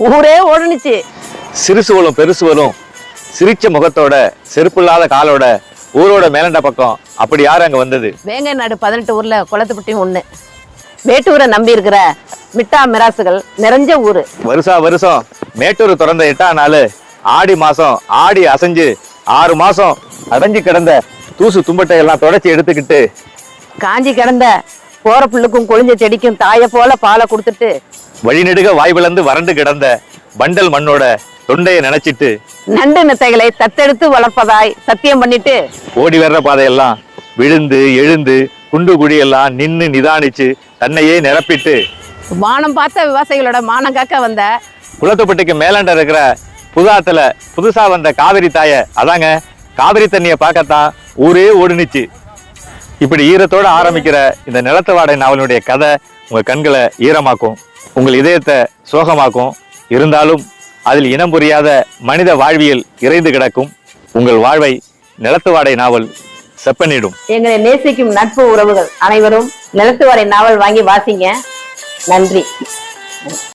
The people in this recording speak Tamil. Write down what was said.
ஊரே ஓடுனுச்சு. சிறுசு வரும் பெருசு வரும். சிரிச்ச முகத்தோட செருப்பில்லாத காலோட ஊரோட மேலண்ட பக்கம் அப்படி யாரு அங்க வந்தது? வேங்கை நாடு பதினெட்டு ஊர்ல குளத்துப்பட்டியும் ஒண்ணு. வேட்டூரை நம்பி இருக்கிற மிட்டா மிராசுகள் நிறைஞ்ச ஊரு. வருஷா வருஷம் மேட்டூர் திறந்த எட்டாம் நாள் ஆடி மாசம் ஆடி அசைஞ்சு ஆறு மாசம் அடைஞ்சு கிடந்த தூசு தும்பட்டை எல்லாம் தொடச்சி எடுத்துக்கிட்டு காஞ்சி கிடந்த போற புல்லுக்கும் கொழிஞ்ச செடிக்கும் தாயை போல பாலை கொடுத்துட்டு வழிநெடுக வாய் பிளந்து வறண்டு கிடந்த பண்டல் மண்ணோட தொண்டையை நினைச்சிட்டு நண்டு நத்தைகளை தத்தெடுத்து வளர்ப்பதாய் சத்தியம் பண்ணிட்டு ஓடி வர்ற பாதையெல்லாம் விழுந்து எழுந்து குண்டு குழியெல்லாம் நின்னு நிதானிச்சு தன்னையே நிரப்பிட்டு வானம் பார்த்த விவசாயிகளோட மானம் காக்க வந்த குளத்துப்பட்டிக்கு மேலாண்ட இருக்கிற புதாத்துல புதுசா வந்த காவிரி தாய அதாங்க காவிரி தண்ணிய பார்க்கத்தான் ஊரே ஓடுனுச்சு. இப்படி ஈரத்தோட ஆரம்பிக்கிற இந்த நிலத்து வாடை நாவலுடைய கதை உங்க கண்களை ஈரமாக்கும். உங்கள் இதயத்தை சோகமாக்கும். இருந்தாலும் அதில் இனம் புரியாத மனித வாழ்வியல் இறைந்து கிடக்கும். உங்கள் வாழ்வை நிலத்து வாடை நாவல் செப்பனிடும். எங்களை நேசிக்கும் நட்பு உறவுகள் அனைவரும் நிலத்துவாடை நாவல் வாங்கி வாசிங்க. நன்றி.